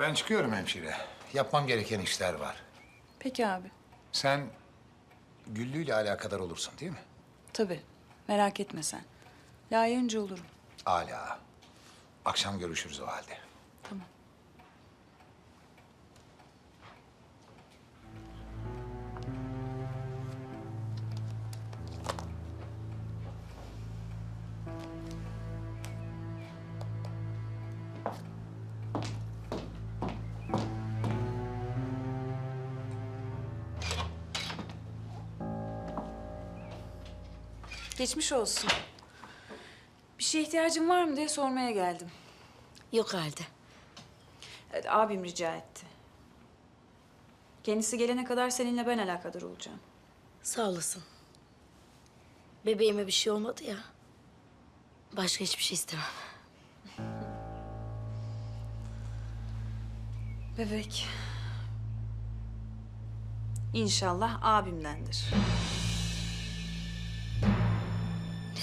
Ben çıkıyorum hemşire. Yapmam gereken işler var. Peki abi. Sen Güllü ile alakadar olursun değil mi? Tabii. Merak etme sen. Layığınca olurum. Hala. Akşam görüşürüz o halde. Tamam. Geçmiş olsun. Bir şeye ihtiyacın var mı diye sormaya geldim. Yok halde. Evet, abim rica etti. Kendisi gelene kadar seninle ben alakadar olacağım. Sağ olasın. Bebeğime bir şey olmadı ya. Başka hiçbir şey istemem. Bebek. İnşallah abimdendir.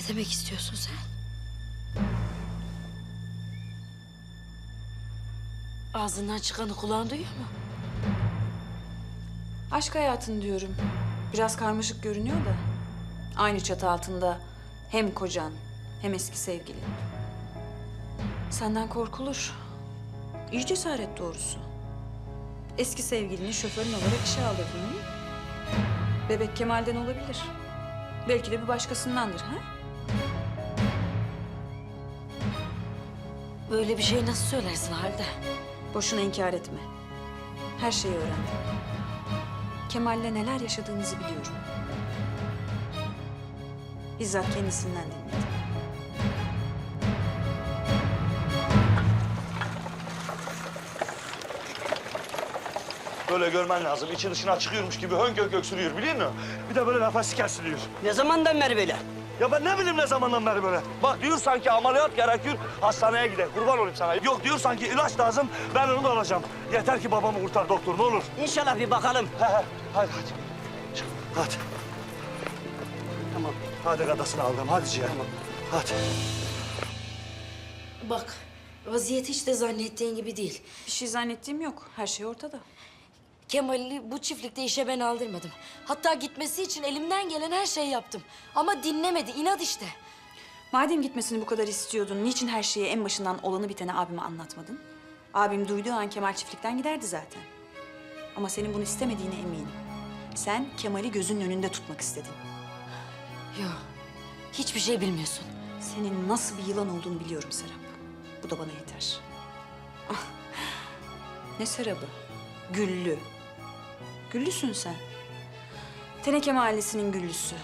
Demek istiyorsun sen? Ağzından çıkanı kulağın duyuyor mu? Aşk hayatın diyorum. Biraz karmaşık görünüyor da. Aynı çatı altında hem kocan hem eski sevgilin. Senden korkulur. İyi cesaret doğrusu. Eski sevgilini şoförün olarak işe aldırdın mı? Bebek Kemal'den olabilir. Belki de bir başkasındandır ha? Böyle bir şey nasıl söylersin halde? Boşuna inkar etme. Her şeyi öğrendim. Kemal'le neler yaşadığınızı biliyorum. Bizzat kendisinden dinledim. Böyle görmen lazım. İçi dışına çıkıyormuş gibi hönk hönk öksürüyor biliyor musun? Bir de böyle nefesi kesiliyor. Ne zamandan beri böyle? Ya ben ne bileyim ne zamandan beri böyle. Bak diyor sanki ameliyat gerekiyor, hastaneye gidelim. Kurban olayım sana. Yok diyor sanki ilaç lazım, ben onu da alacağım. Yeter ki babamı kurtar doktor, ne olur. İnşallah bir bakalım. He he, hadi hadi. Hadi, Tamam. hadi gadasını aldım, hadi ciğer. Hadi. Bak, vaziyet hiç de zannettiğin gibi değil. Bir şey zannettiğim yok. Her şey ortada. Kemal'i bu çiftlikte işe ben aldırmadım. Hatta gitmesi için elimden gelen her şeyi yaptım. Ama dinlemedi, inat işte. Madem gitmesini bu kadar istiyordun, niçin her şeyi en başından olanı biteni abime anlatmadın? Abim duyduğu an Kemal çiftlikten giderdi zaten. Ama senin bunu istemediğine eminim. Sen Kemal'i gözünün önünde tutmak istedin. Yok, hiçbir şey bilmiyorsun. Senin nasıl bir yılan olduğunu biliyorum Serap. Bu da bana yeter. Ah, ne Serap'ı? Güllü. Güllüsün sen. Teneke Mahallesi'nin güllüsü.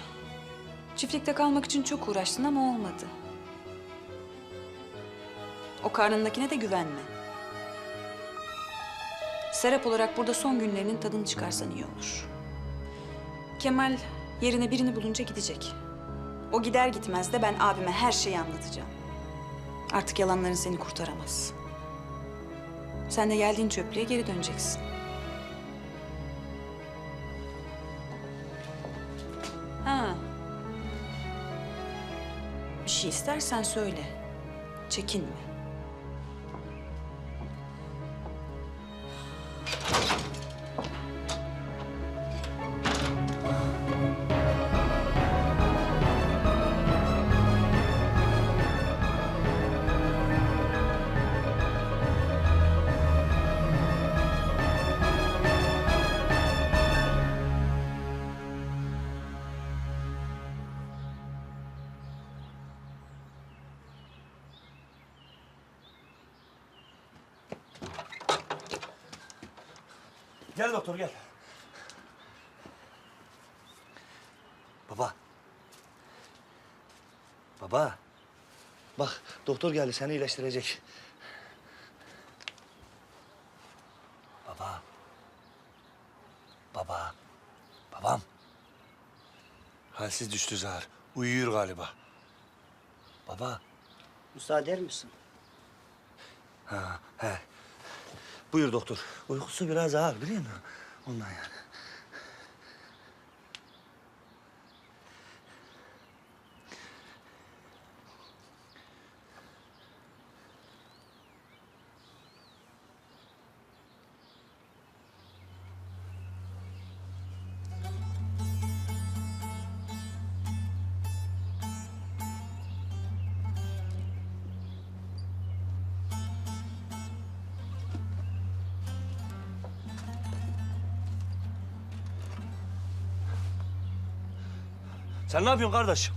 Çiftlikte kalmak için çok uğraştın ama olmadı. O karnındakine de güvenme. Serap olarak burada son günlerinin tadını çıkarsan iyi olur. Kemal yerine birini bulunca gidecek. O gider gitmez de ben abime her şeyi anlatacağım. Artık yalanların seni kurtaramaz. Sen de geldiğin çöplüğe geri döneceksin. Şey istersen söyle. Çekinme. Gel doktor, gel. Baba. Baba. Bak, doktor geldi, seni iyileştirecek. Baba. Baba. Babam. Halsiz düştü zar. Uyuyor galiba. Baba. Müsaade eder misin? Ha, he. Buyur doktor. Uykusu biraz ağır biliyor musun? Ondan yani. Sen ne yapıyorsun kardeşim?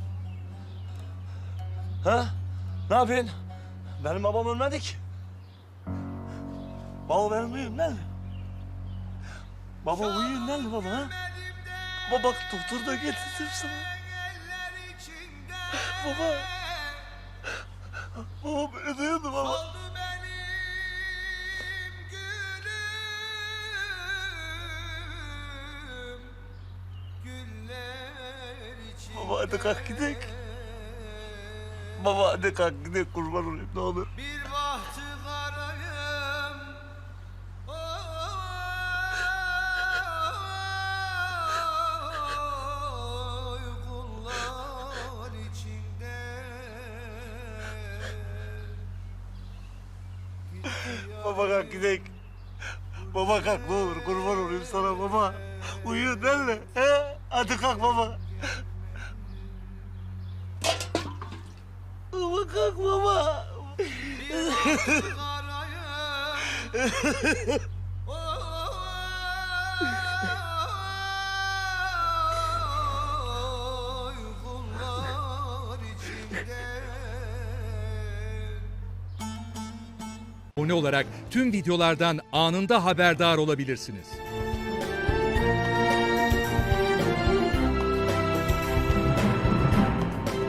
Ha? Ne yapıyorsun? Benim babam ölmedi ki. Baba uyuyorum değil mi? Baba değil mi baba ha? Baba bak doktor da getirdim sana. Baba. Baba beni duyuyordu baba. Hadi kalk gidelim. Baba hadi kalk gidelim kurban olayım ne olur. Bir bahtı karayım Oy kullar içinde Baba kalk gidelim. Baba kalk ne olur kurban olayım sana baba. Uyuyor mi? He? Hadi kalk baba. Kalk baba. abone olarak tüm videolardan anında haberdar olabilirsiniz.